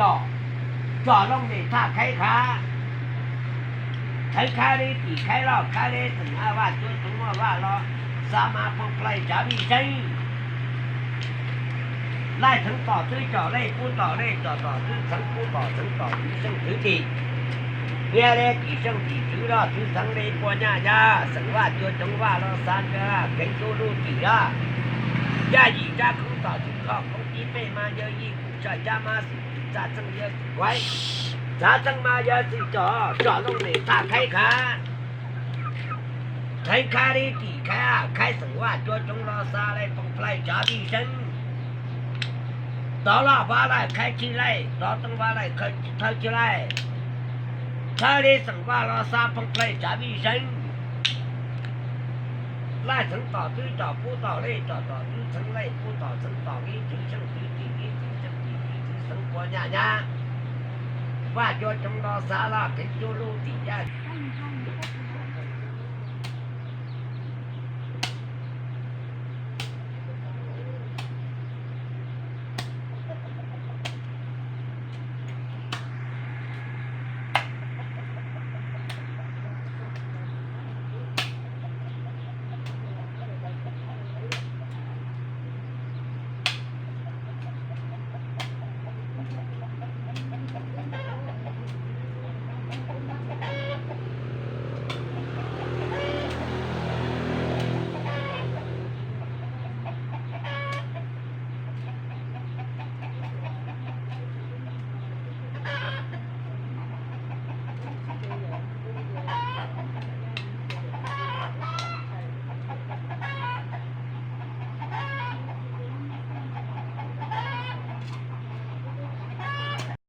จ่อจ่อลงในท่าไข้ขาไข้ขาดีตีไข้รอบขาเลถึงอาว่าจนถึงว่าว่ารอสามาพงไกลจามีใจไล่ทั้งต่อซื้อจ่อไล่กูต่อไล่ต่อต่อซื้อทั้งกูต่อทั้งต่อซื้อทั้งถือตีเนี่ยเล็กอีช่างที่ถือรอดถือสังเลยกว่าญาญาสังว่าตัวจังว่าเราสานญาเก่งตัวรู้จีละญาหยีญาคงต่อถึงข้อของที่ไม่มาเยอะยิ่งจะจะมาสุ चाचन ये वाई चाचन माया सी चो चलो ने ता खाई खा खाई खा रे की खा खाई संग वा जो जंग ला सा ले पंग प्लाई जा भी शन đó là ba lại khai chi lại đó tăng ba lại khai khai chi lại khai đi sang ba lo sa phong khai trả vi sinh lại thằng tỏ tư tỏ phụ tỏ lê tỏ tỏ tư thằng lê phụ tỏ ยะว่าโยจงรอสาราเป็นโยโลติยา